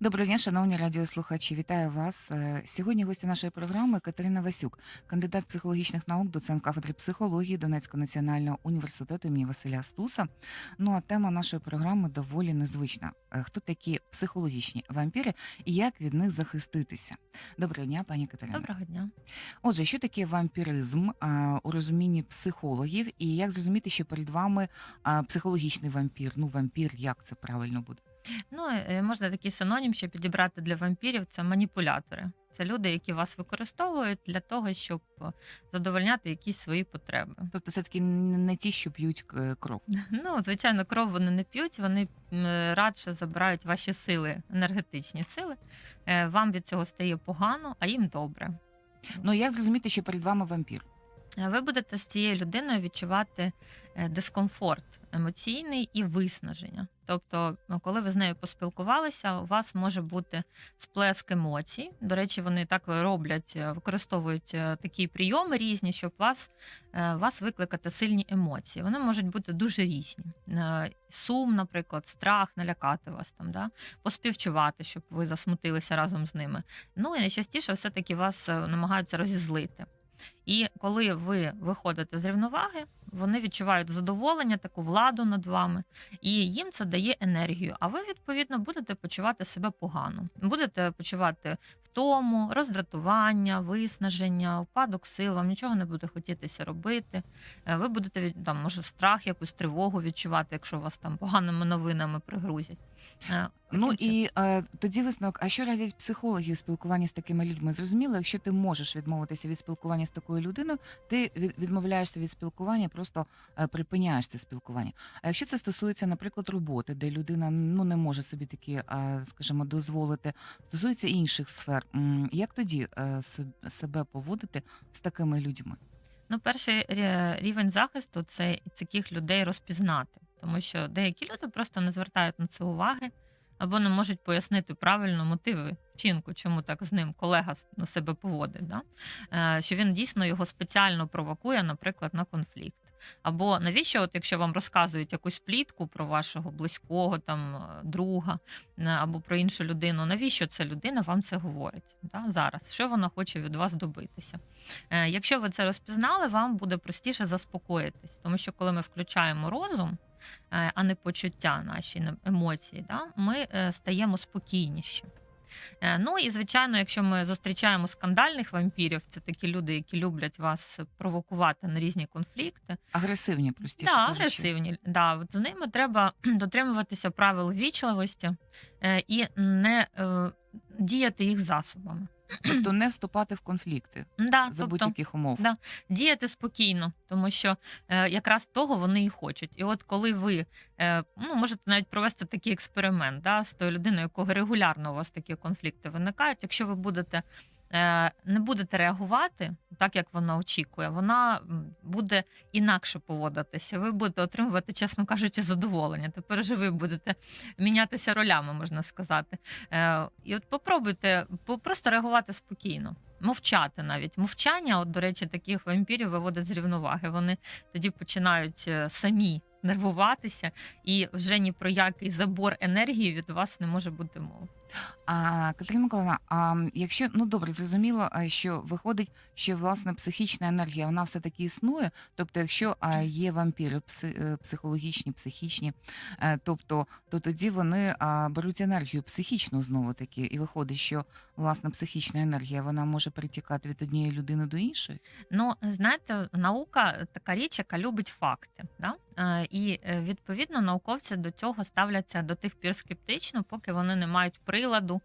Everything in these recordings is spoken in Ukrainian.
Доброго дня, шановні радіослухачі. Вітаю вас. Е, Сьогодні гості нашої програми Катерина Васюк, кандидат психологічних наук, доцент кафедри психології Донецького національного університету імені Василя Стуса. Ну а тема нашої програми доволі незвична. Е, Хто такі психологічні вампіри і як від них захиститися? Доброго дня, пані Катерина. Доброго дня. Отже, що таке вампіризм у розумінні психологів, і як зрозуміти, що перед вами психологічний вампір? Ну, вампір, як це правильно буде? Ну, е, можна такий синонім ще підібрати для вампірів це маніпулятори. Це люди, які вас використовують для того, щоб е, задовольняти якісь свої потреби. Тобто, все таки не ті, що п'ють е, кров. Ну, звичайно, кров вони не п'ють, вони м, радше забирають ваші сили, енергетичні сили. Е, Вам від цього стає погано, а їм добре. Ну як зрозуміти, що перед вами вампір? Е, Ви будете з цією людиною відчувати е, дискомфорт емоційний і виснаження. Тобто, ну, коли ви з нею поспілкувалися, у вас може бути сплеск емоцій. До речі, вони так роблять, е, використовують е, такі прийоми різні, щоб вас, е, вас викликати сильні емоції. Вони можуть бути дуже різні. Е, Сум, наприклад, страх, налякати вас там, да? поспівчувати, щоб ви засмутилися разом з ними. Ну і найчастіше все-таки вас е, намагаються розізлити. І коли ви виходите з рівноваги, вони відчувають задоволення, таку владу над вами, і їм це дає енергію. А ви відповідно будете почувати себе погано. Будете почувати втому, роздратування, виснаження, упадок сил. Вам нічого не буде хотітися робити. Е, Ви будете там, може, страх, якусь тривогу відчувати, якщо вас там поганими новинами пригрузять. Е, Ну таким чином. і е, тоді висновок, а що радять психологи в спілкуванні з такими людьми? Зрозуміло, якщо ти можеш відмовитися від спілкування з такою людиною, ти від, відмовляєшся від спілкування, просто е, припиняєш це спілкування. А якщо це стосується, наприклад, роботи, де людина ну не може собі такі, е, скажімо, дозволити, стосується інших сфер, м, як тоді е, соб- себе поводити з такими людьми? Ну, перший рі- рівень захисту це таких людей розпізнати, тому що деякі люди просто не звертають на це уваги або не можуть пояснити правильно мотиви вчинку, чому так з ним колега ну, себе поводить. Да? Е, Що він дійсно його спеціально провокує, наприклад, на конфлікт. Або навіщо, от якщо вам розказують якусь плітку про вашого близького там е, друга е, або про іншу людину, навіщо ця людина вам це говорить да, зараз? Що вона хоче від вас добитися? Якщо ви це розпізнали, вам буде простіше заспокоїтись, тому що коли ми включаємо розум, а не почуття наші емоції, да, ми е, стаємо спокійніші. Е, Ну і звичайно, якщо ми зустрічаємо скандальних вампірів, це такі люди, які люблять вас провокувати на різні конфлікти. Агресивні, простіше Да, агресивні. Да, от з ними треба дотримуватися правил вічливості е, і не е, діяти їх засобами. Тобто не вступати в конфлікти Да, за тобто, будь-яких умов. Да. діяти спокійно, тому що е, якраз того вони і хочуть. І от коли ви е, ну, можете навіть провести такий експеримент да, з тою людиною, якого регулярно у вас такі конфлікти виникають. Якщо ви будете не будете реагувати так, як вона очікує, вона буде інакше поводитися. Ви будете отримувати, чесно кажучи, задоволення. Тепер же ви будете мінятися ролями, можна сказати. Е, і от попробуйте по- просто реагувати спокійно. Мовчати навіть мовчання, от до речі, таких вампірів виводить з рівноваги. Вони тоді починають е, самі нервуватися, і вже ні про який забор енергії від вас не може бути мови. А Катерина Миколаївна, а якщо ну добре, зрозуміло, що виходить, що власне психічна енергія вона все таки існує. Тобто, якщо є вампіри пси- е, психологічні, психічні, е, тобто то тоді вони беруть енергію психічну знову таки, і виходить, що власне психічна енергія вона може перетікати від однієї людини до іншої. Ну, знаєте, наука така річ, яка любить факти. Да? Е, І відповідно науковці до цього ставляться до тих пір скептично, поки вони не мають приладу,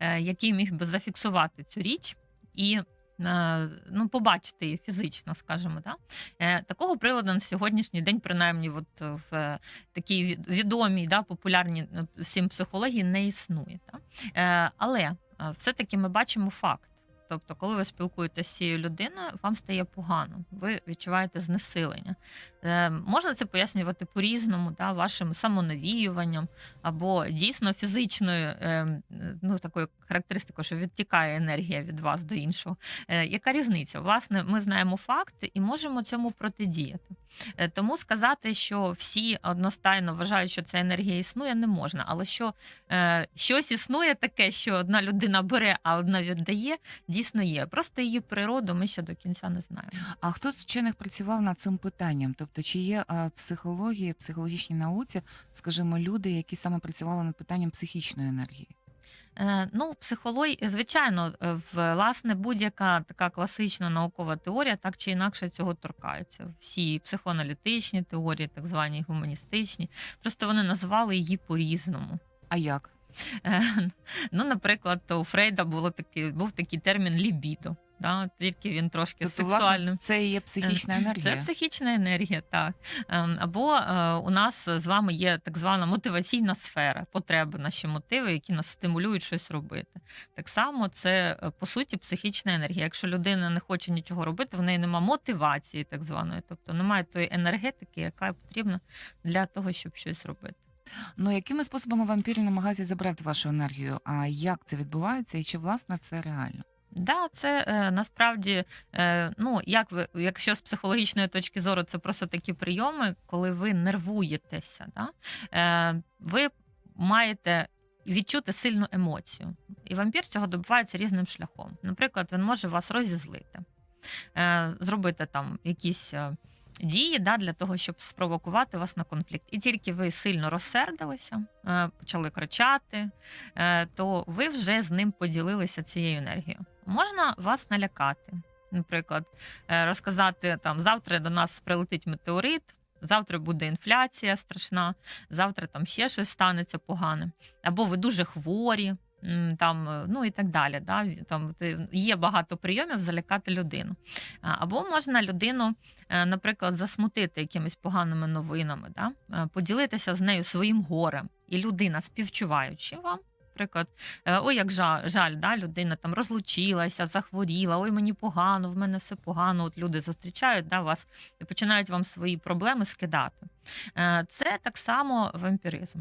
е, який міг би зафіксувати цю річ і е, ну, побачити її фізично, скажімо. Да? Е, Такого приладу на сьогоднішній день, принаймні, от в такій відомій, да, популярній всім психології, не існує. Да? Але все-таки ми бачимо факт. Тобто, коли ви спілкуєтеся з цією людиною, вам стає погано, ви відчуваєте знесилення. Е, можна це пояснювати по-різному, да, вашим самонавіюванням або дійсно фізичною е, ну, такою характеристикою, що відтікає енергія від вас до іншого. Е, яка різниця? Власне, ми знаємо факти і можемо цьому протидіяти. Е, Тому сказати, що всі одностайно вважають, що ця енергія існує, не можна. Але що е, щось існує таке, що одна людина бере, а одна віддає, дійсно є. Просто її природу ми ще до кінця не знаємо. А хто з вчених працював над цим питанням? Тобто, чи є е, в психології, психологічній науці, скажімо, люди, які саме працювали над питанням психічної енергії? Е, Ну, психологія, звичайно, е, власне, будь-яка така класична наукова теорія так чи інакше цього торкаються. Всі психоаналітичні теорії, так звані гуманістичні, просто вони називали її по-різному. А як? Е, Ну, наприклад, у Фрейда було таки, був такий термін лібідо. Да? Тільки він трошки Тобто, сексуальним. власне, це і є психічна енергія. Це психічна енергія, так. Ем, Або е, у нас з вами є так звана мотиваційна сфера, потреби, наші мотиви, які нас стимулюють щось робити. Так само це е, по суті психічна енергія. Якщо людина не хоче нічого робити, в неї немає мотивації, так званої, тобто немає тої енергетики, яка потрібна для того, щоб щось робити. Ну якими способами вампіри намагаються забрати вашу енергію? А як це відбувається, і чи власне це реально? Да, це е, насправді, е, ну як ви, якщо з психологічної точки зору, це просто такі прийоми, коли ви нервуєтеся, да? е, ви маєте відчути сильну емоцію. І вампір цього добувається різним шляхом. Наприклад, він може вас розізлити, е, зробити там якісь. Дії да, для того, щоб спровокувати вас на конфлікт. І тільки ви сильно розсердилися, е, почали кричати, е, то ви вже з ним поділилися цією енергією. Можна вас налякати. Наприклад, е, розказати там завтра до нас прилетить метеорит, завтра буде інфляція страшна, завтра там ще щось станеться погане, або ви дуже хворі. Там, е, ну і так далі. Да? Там є багато прийомів залякати людину. Або можна людину, е, наприклад, засмутити якимись поганими новинами, да? е, поділитися з нею своїм горем, і людина, співчуваючи вам, наприклад, ой, як жаль, жаль да? людина там розлучилася, захворіла, ой, мені погано, в мене все погано. От люди зустрічають да, вас і починають вам свої проблеми скидати. Це так само вампіризм.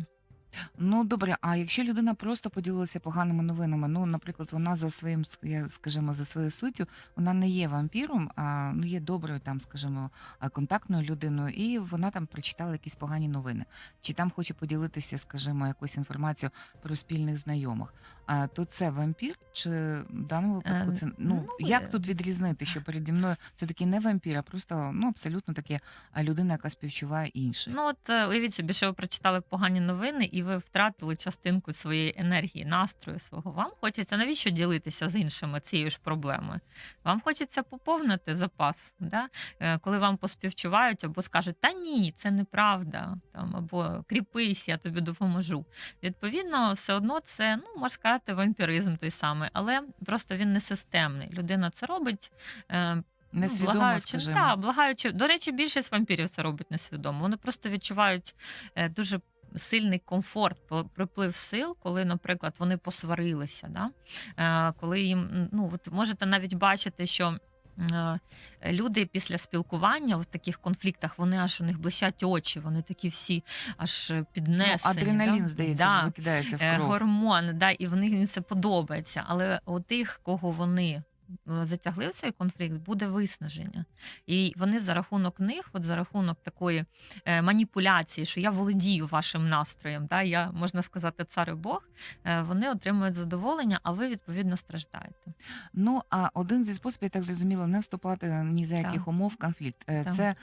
Ну добре, а якщо людина просто поділилася поганими новинами, ну, наприклад, вона за своїм, с- я скажімо, за своєю суттю, вона не є вампіром, а ну є доброю там, скажімо, контактною людиною, і вона там прочитала якісь погані новини, чи там хоче поділитися, скажімо, якусь інформацію про спільних знайомих. А то це вампір, чи в даному випадку Е, це ну, ну, як тут відрізнити, що переді мною це таки не вампір, а просто ну абсолютно таке людина, яка співчуває інших. Ну от е, уявіть собі, що ви прочитали погані новини, і ви втратили частинку своєї енергії, настрою свого. Вам хочеться навіщо ділитися з іншими цією ж проблемою? Вам хочеться поповнити запас, да? Е, коли вам поспівчувають або скажуть, та ні, це неправда, там або кріпись, я тобі допоможу. Відповідно, все одно це ну можна сказати вампіризм той самий, але просто він не системний. Людина це робить. е, Несвідомо, ну, благаючи, скажімо. та, благаючи. До речі, більшість вампірів це робить несвідомо. Вони просто відчувають е, дуже сильний комфорт, приплив сил, коли, наприклад, вони посварилися. Да? Е, коли їм, ну, от можете навіть бачити, що. Е, Люди після спілкування в таких конфліктах вони аж у них блищать очі, вони такі всі аж Ну, адреналін, да? здається, Да. викидається в Е, кров. гормон, да, і в них їм це подобається. Але у тих, кого вони затягли в цей конфлікт, буде виснаження. І вони за рахунок них, от за рахунок такої е, маніпуляції, що я володію вашим настроєм, да, я можна сказати, цар і Бог, е, вони отримують задоволення, а ви відповідно страждаєте. Ну а один зі способів, я так зрозуміло, не вступати ні за яких Так. умов в конфлікт. Е, Так. Це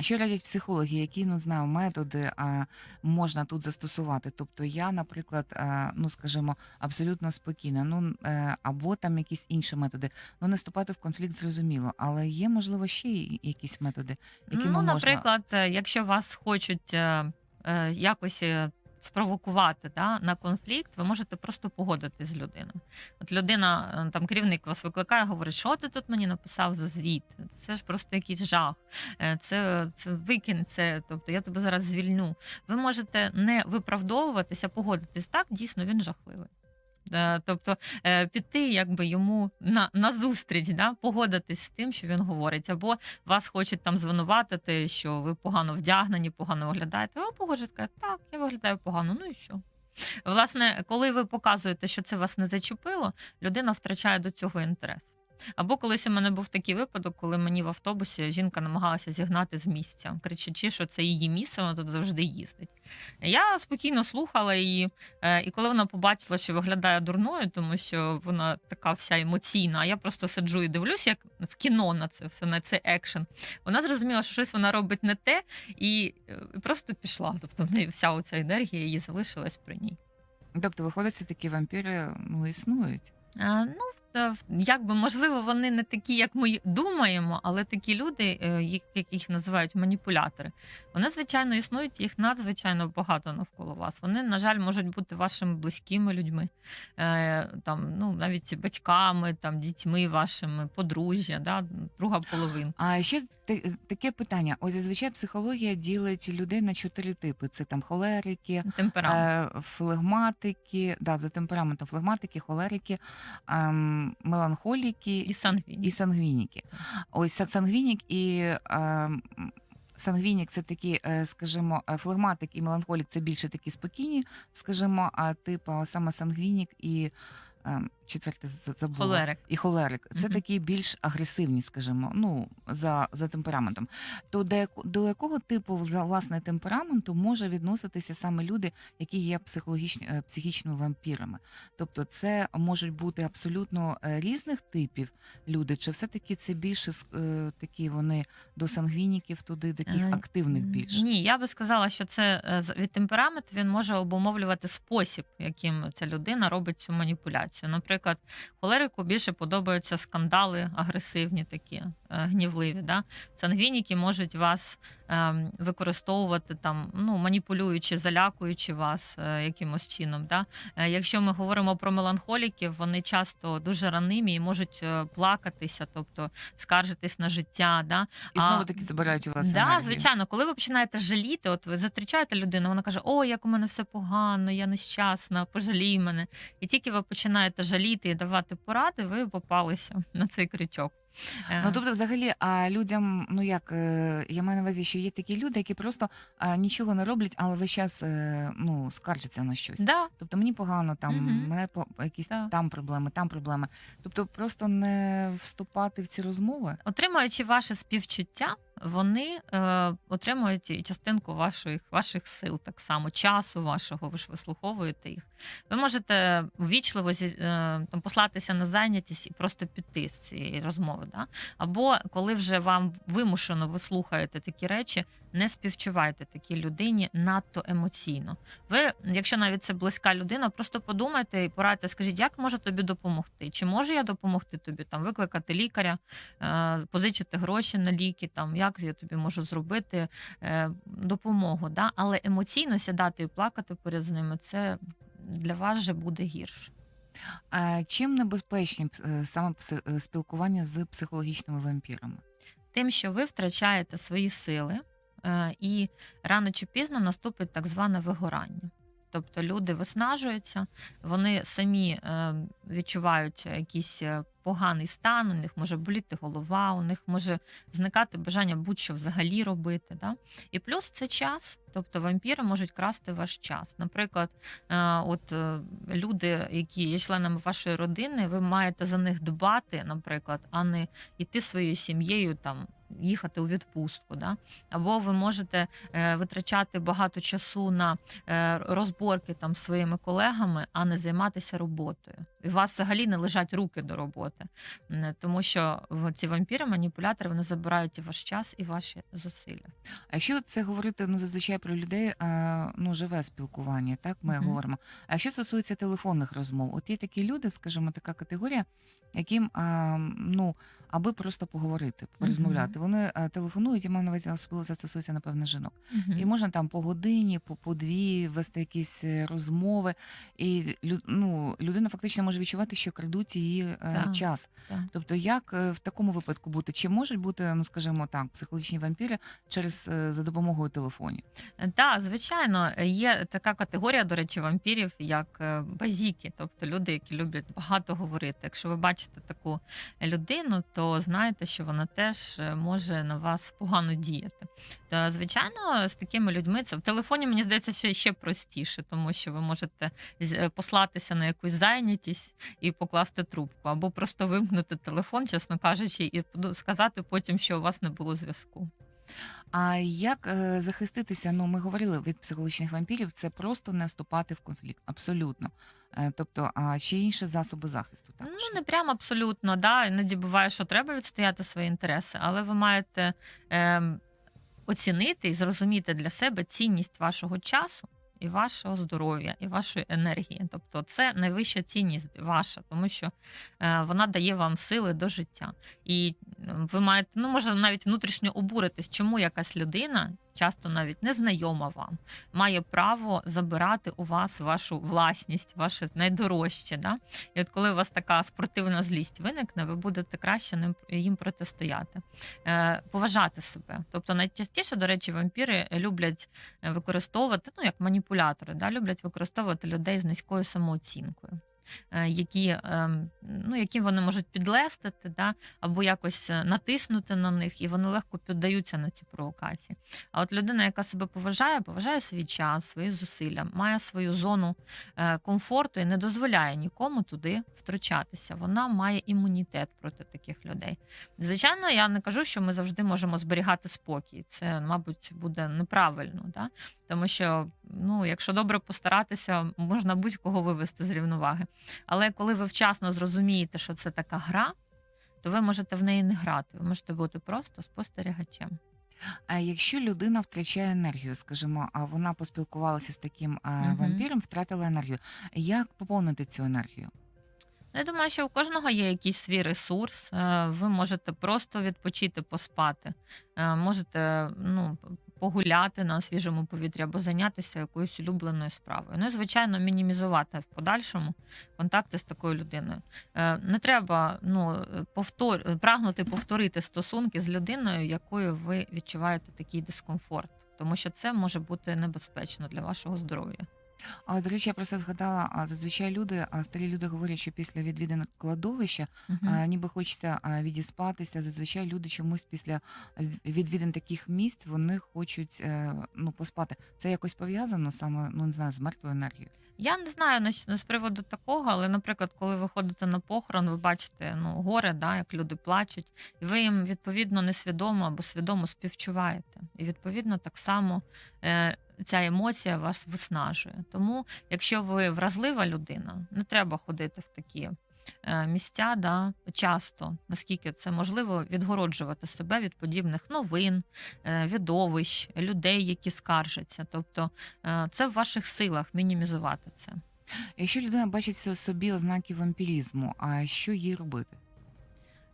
що радять психологи, які ну знаю методи а, можна тут застосувати. Тобто я, наприклад, а, ну скажімо, абсолютно спокійна. Ну е, або там якісь інші методи. Ну не вступати в конфлікт, зрозуміло, але є можливо ще й якісь методи, якими ну, можна наприклад, е, якщо вас хочуть е, е, якось. Спровокувати да, на конфлікт, ви можете просто погодитись з людиною. От людина, там керівник вас викликає, говорить, що ти тут мені написав за звіт? Це ж просто якийсь жах. Це, це викинь це, тобто я тебе зараз звільню. Ви можете не виправдовуватися, погодитись так, дійсно він жахливий. Е, Тобто е, піти якби йому на, на зустріч, да? погодитись з тим, що він говорить, або вас хочуть там звинуватити, що ви погано вдягнені, погано виглядаєте. Ви погоджуєте, скажете, так, я виглядаю погано, ну і що? Власне, коли ви показуєте, що це вас не зачепило, людина втрачає до цього інтерес. Або колись у мене був такий випадок, коли мені в автобусі жінка намагалася зігнати з місця, кричачи, що це її місце, вона тут завжди їздить. Я спокійно слухала її, е, і коли вона побачила, що виглядає дурною, тому що вона така вся емоційна, а я просто сиджу і дивлюся, як в кіно на це все, на цей екшен. Вона зрозуміла, що щось вона робить не те, і е, просто пішла. Тобто в неї вся оця енергія її залишилась при ній. Тобто, виходить, такі вампіри ну, існують. А, ну, якби можливо, вони не такі, як ми думаємо, але такі люди, е, їх- яких називають маніпулятори, вони звичайно існують, їх надзвичайно багато навколо вас. Вони, на жаль, можуть бути вашими близькими людьми, е, там, ну, навіть батьками, там, дітьми вашими, подружжя, да, друга половинка. А ще таке питання: ось зазвичай психологія ділить людей на чотири типи: це там холерики, Темперамент. Е, флегматики, да, за темпераментом флегматики, холерики, ем, меланхоліки І сангвініки. і сангвініки. Ось сангвінік і Е, сангвінік це такі, е, скажімо, е, флегматик і меланхолік це більше такі спокійні, скажімо, а типу саме сангвінік і четверте з- забула. Холерик. І холерик. Це Мгм. такі більш агресивні, скажімо, ну за, за темпераментом. То до, до якого типу за власне темпераменту може відноситися саме люди, які є психологічні е, психічними вампірами? Тобто, це можуть бути абсолютно е, різних типів люди, чи все-таки це більше е, такі вони до сангвініків, туди таких активних більше? Ні, я би сказала, що це від темпераменту він може обумовлювати спосіб, яким ця людина робить цю маніпуляцію. Наприклад, холерику більше подобаються скандали агресивні, такі е, гнівливі. Да? Сангвініки можуть вас ем, використовувати там, ну маніпулюючи, залякуючи вас е, якимось чином. Да? Е, Якщо ми говоримо про меланхоліків, вони часто дуже ранимі і можуть плакатися, тобто скаржитись на життя. Да? І знову таки забирають у вас Да, енергію. звичайно, коли ви починаєте жаліти, от ви зустрічаєте людину, вона каже: О, як у мене все погано, я нещасна, пожалій мене. І тільки ви починаєте жаліти і давати поради, ви попалися на цей крючок. Е, Ну тобто, взагалі, а людям, ну як е, я маю на увазі, що є такі люди, які просто а, нічого не роблять, але весь час е, ну скаржаться на щось. да, Тобто мені погано, там Мгм. мене по якісь Так. там проблеми, там проблеми. Тобто, просто не вступати в ці розмови. отримуючи ваше співчуття, вони е, отримують і частинку ваших, ваших сил, так само, часу вашого, ви ж вислуховуєте їх. Ви можете ввічливо зі, е, там, послатися на зайнятість і просто піти з цієї розмови. Да? Або коли вже вам вимушено ви слухаєте такі речі, не співчувайте такій людині надто емоційно. Ви, якщо навіть це близька людина, просто подумайте і порадьте, скажіть, як можу тобі допомогти? Чи можу я допомогти тобі там викликати лікаря, е, позичити гроші на ліки, там як я тобі можу зробити е, допомогу. Да? Але емоційно сідати і плакати поряд з ними це для вас же буде гірше. А чим небезпечні е, саме е, спілкування з психологічними вампірами? Тим, що ви втрачаєте свої сили, е, і рано чи пізно наступить так зване вигорання. Тобто люди виснажуються, вони самі е, відчувають якісь е, поганий стан, у них може боліти голова, у них може зникати бажання будь-що взагалі робити. Да? І плюс це час, тобто вампіри можуть красти ваш час. Наприклад, е, от е, люди, які є членами вашої родини, ви маєте за них дбати, наприклад, а не йти своєю сім'єю там. Їхати у відпустку, да? або ви можете е, витрачати багато часу на е, розборки там з своїми колегами, а не займатися роботою. І у вас взагалі не лежать руки до роботи, тому що ці вампіри, маніпулятори, вони забирають і ваш час, і ваші зусилля. А якщо це говорити ну зазвичай про людей, е, ну живе спілкування, так ми Мгм. говоримо. А якщо стосується телефонних розмов, от є такі люди, скажімо, така категорія, яким е, ну аби просто поговорити, порозмовляти. Вони е, телефонують, я маю на увазі, особливо це стосується, напевно, жінок. І можна там по годині, по, по дві вести якісь е, розмови. І ну, людина фактично може відчувати, що крадуть її е, Так, час. так. Тобто, як в такому випадку бути? Чи можуть бути, ну скажімо так, психологічні вампіри через за допомогою телефонів? Так, звичайно, є така категорія, до речі, вампірів, як базіки, тобто люди, які люблять багато говорити. Якщо ви бачите таку людину, то знаєте, що вона теж е, може на вас погано діяти. Та, звичайно, з такими людьми це в телефоні, мені здається, ще, ще простіше, тому що ви можете е, послатися на якусь зайнятість і покласти трубку, або просто вимкнути телефон, чесно кажучи, і сказати потім, що у вас не було зв'язку. А як е, захиститися? Ну, ми говорили від психологічних вампірів, це просто не вступати в конфлікт. Абсолютно. Е, тобто, а ще інші засоби захисту. Так? Ну, не прямо абсолютно, да. Іноді буває, що треба відстояти свої інтереси, але ви маєте ем, оцінити і зрозуміти для себе цінність вашого часу. І вашого здоров'я, і вашої енергії. Тобто це найвища цінність ваша, тому що е, вона дає вам сили до життя. І ви маєте, ну може навіть внутрішньо обуритись, чому якась людина, часто навіть незнайома вам, має право забирати у вас вашу власність, ваше найдорожче. Да? І от коли у вас така спортивна злість виникне, ви будете краще їм протистояти, е, поважати себе. Тобто найчастіше, до речі, вампіри люблять е, використовувати, ну як маніпулятори, да, люблять використовувати людей з низькою самооцінкою. Е, Які, ем, ну, які вони можуть підлестити, да, або якось е, натиснути на них, і вони легко піддаються на ці провокації. А от людина, яка себе поважає, поважає свій час, свої зусилля, має свою зону е, комфорту і не дозволяє нікому туди втручатися. Вона має імунітет проти таких людей. Звичайно, я не кажу, що ми завжди можемо зберігати спокій. Це, мабуть, буде неправильно, да? тому що, ну, якщо добре постаратися, можна будь-кого вивести з рівноваги. Але коли ви вчасно зрозумієте, що це така гра, то ви можете в неї не грати. Ви можете бути просто спостерігачем. А якщо людина втрачає енергію, скажімо, а вона поспілкувалася з таким Мгм. вампіром, втратила енергію. Як поповнити цю енергію? Я думаю, що у кожного є якийсь свій ресурс. Е, Ви можете просто відпочити, поспати, Е, можете ну, погуляти на свіжому повітрі або зайнятися якоюсь улюбленою справою. Ну і звичайно, мінімізувати в подальшому контакти з такою людиною. Е, Не треба ну, повтор... прагнути повторити стосунки з людиною, якою ви відчуваєте такий дискомфорт, тому що це може бути небезпечно для вашого здоров'я. А до речі, я просто згадала, а зазвичай люди, а старі люди говорять, що після відвідин кладовища Мгм. а, ніби хочеться а, відіспатися. Зазвичай люди чомусь після з- відвідин таких місць вони хочуть е, ну поспати. Це якось пов'язано саме ну не знаю з мертвою енергією. Я не знаю на, з приводу такого, але, наприклад, коли ви ходите на похорон, ви бачите ну, горе, да, як люди плачуть, і ви їм відповідно несвідомо або свідомо співчуваєте. І відповідно так само е, ця емоція вас виснажує. Тому, якщо ви вразлива людина, не треба ходити в такі. Е, Місця да часто, наскільки це можливо, відгороджувати себе від подібних новин, е, відовищ, людей, які скаржаться. Тобто Е, Це в ваших силах мінімізувати це. Якщо людина бачить собі ознаки вампірізму, а що їй робити?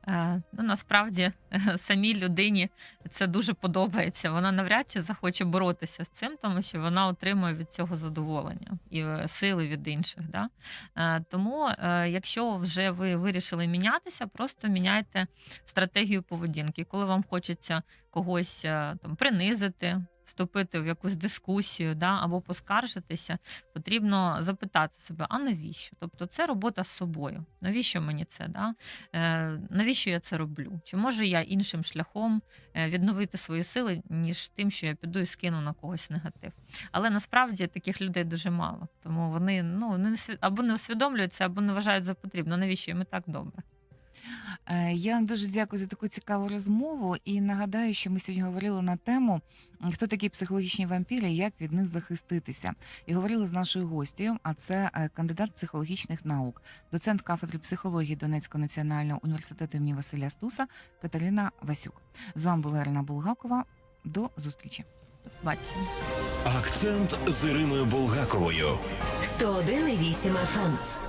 Е, Ну, насправді самій людині це дуже подобається. Вона навряд чи захоче боротися з цим, тому що вона отримує від цього задоволення і е, сили від інших. Да? Е, Тому, якщо вже ви вирішили мінятися, просто міняйте стратегію поведінки. Коли вам хочеться когось там принизити. Вступити в якусь дискусію да, або поскаржитися, потрібно запитати себе, а навіщо? Тобто це робота з собою. Навіщо мені це? Да? Е, навіщо я це роблю? Чи можу я іншим шляхом е, відновити свої сили, ніж тим, що я піду і скину на когось негатив? Але насправді таких людей дуже мало, тому вони ну не або не усвідомлюють це, або не вважають за потрібно. Навіщо їм і так добре? Е, Я вам дуже дякую за таку цікаву розмову і нагадаю, що ми сьогодні говорили на тему, хто такі психологічні вампіри, і як від них захиститися. І говорили з нашою гостю, а це е, кандидат психологічних наук, доцент кафедри психології Донецького національного університету імені Василя Стуса Катерина Васюк. З вами була Ірина Булгакова. До зустрічі. Бачимо. Акцент з Іриною Булгаковою. 101,8 FM.